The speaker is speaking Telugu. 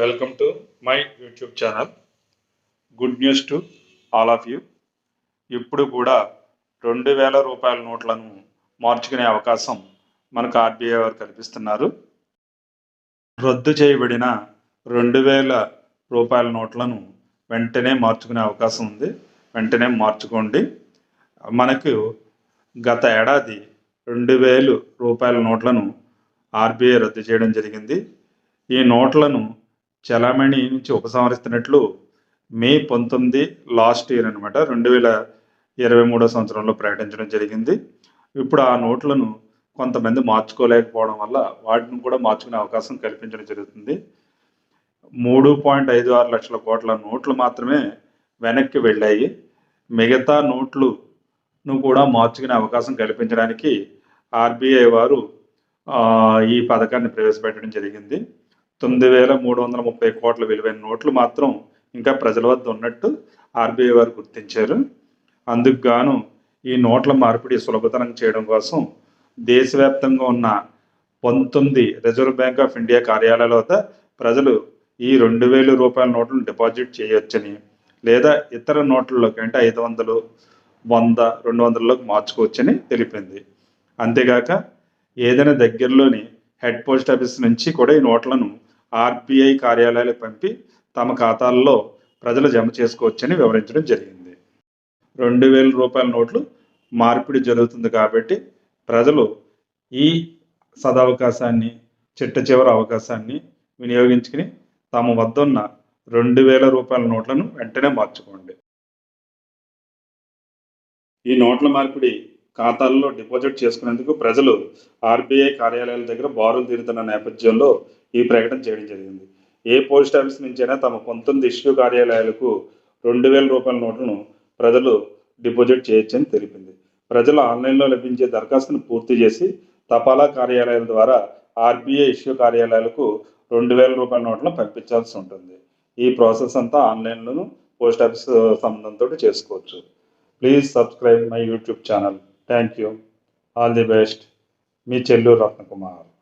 Welcome to my YouTube channel good news to all of you ఇప్పుడు కూడా రెండు వేల రూపాయల నోట్లను మార్చుకునే అవకాశం మనకు ఆర్బీఐ వారు కల్పిస్తున్నారు. రద్దు చేయబడిన రెండు వేల రూపాయల నోట్లను వెంటనే మార్చుకునే అవకాశం ఉంది. వెంటనే మార్చుకోండి. మనకు గత ఏడాది రెండు వేలు రూపాయల నోట్లను ఆర్బీఐ రద్దు చేయడం జరిగింది. ఈ నోట్లను చలామణి నుంచి ఉపసంహరిస్తున్నట్లు మే పంతొమ్మిది లాస్ట్ ఇయర్ అనమాట రెండు వేల ఇరవై మూడో సంవత్సరంలో ప్రకటించడం జరిగింది. ఇప్పుడు ఆ నోట్లను కొంతమంది మార్చుకోలేకపోవడం వల్ల వాటిని కూడా మార్చుకునే అవకాశం కల్పించడం జరుగుతుంది. మూడు పాయింట్ ఐదు ఆరు లక్షల కోట్ల నోట్లు మాత్రమే వెనక్కి వెళ్ళాయి. మిగతా నోట్లును కూడా మార్చుకునే అవకాశం కల్పించడానికి ఆర్బీఐ వారు ఈ పథకాన్ని ప్రవేశపెట్టడం జరిగింది. తొమ్మిది వేల మూడు వందల ముప్పై కోట్ల విలువైన నోట్లు మాత్రం ఇంకా ప్రజల వద్ద ఉన్నట్టు ఆర్బీఐ వారు గుర్తించారు. అందుకు గాను ఈ నోట్ల మార్పిడి సులభతరం చేయడం కోసం దేశవ్యాప్తంగా ఉన్న పంతొమ్మిది రిజర్వ్ బ్యాంక్ ఆఫ్ ఇండియా కార్యాలయాల వద్ద ప్రజలు ఈ రెండు వేల రూపాయల నోట్లను డిపాజిట్ చేయొచ్చని లేదా ఇతర నోట్లలోకి అంటే ఐదు వందలు వంద రెండు వందలలోకి మార్చుకోవచ్చని తెలిపింది. అంతేగాక ఏదైనా దగ్గరలోని హెడ్ పోస్ట్ ఆఫీస్ నుంచి కూడా ఈ నోట్లను ఆర్బీఐ కార్యాలయాలకు పంపి తమ ఖాతాల్లో ప్రజలు జమ చేసుకోవచ్చని వివరించడం జరిగింది. రెండు వేల రూపాయల నోట్లు మార్పిడి జరుగుతుంది కాబట్టి ప్రజలు ఈ సదవకాశాన్ని చిట్ట చివరి అవకాశాన్ని వినియోగించుకుని తమ వద్ద ఉన్న రెండు వేల రూపాయల నోట్లను వెంటనే మార్చుకోండి. ఈ నోట్ల మార్పిడి ఖాతాల్లో డిపాజిట్ చేసుకునేందుకు ప్రజలు ఆర్బీఐ కార్యాలయాల దగ్గర బారులు తీరుతున్న నేపథ్యంలో ఈ ప్రకటన చేయడం జరిగింది. ఏ పోస్ట్ ఆఫీస్ నుంచైనా తమ పంతొమ్మిది ఇష్యూ కార్యాలయాలకు రెండు వేల రూపాయల నోట్లను ప్రజలు డిపాజిట్ చేయొచ్చని తెలిపింది. ప్రజలు ఆన్లైన్లో లభించే దరఖాస్తును పూర్తి చేసి తపాలా కార్యాలయాల ద్వారా ఆర్బీఐ ఇష్యూ కార్యాలయాలకు రెండు వేల రూపాయల నోట్లను పంపించాల్సి ఉంటుంది. ఈ ప్రాసెస్ అంతా ఆన్లైన్లోను పోస్ట్ ఆఫీస్ సంబంధంతో చేసుకోవచ్చు. Please subscribe my YouTube channel. Thank you. All the best. Me Chelluru Ratnakumar.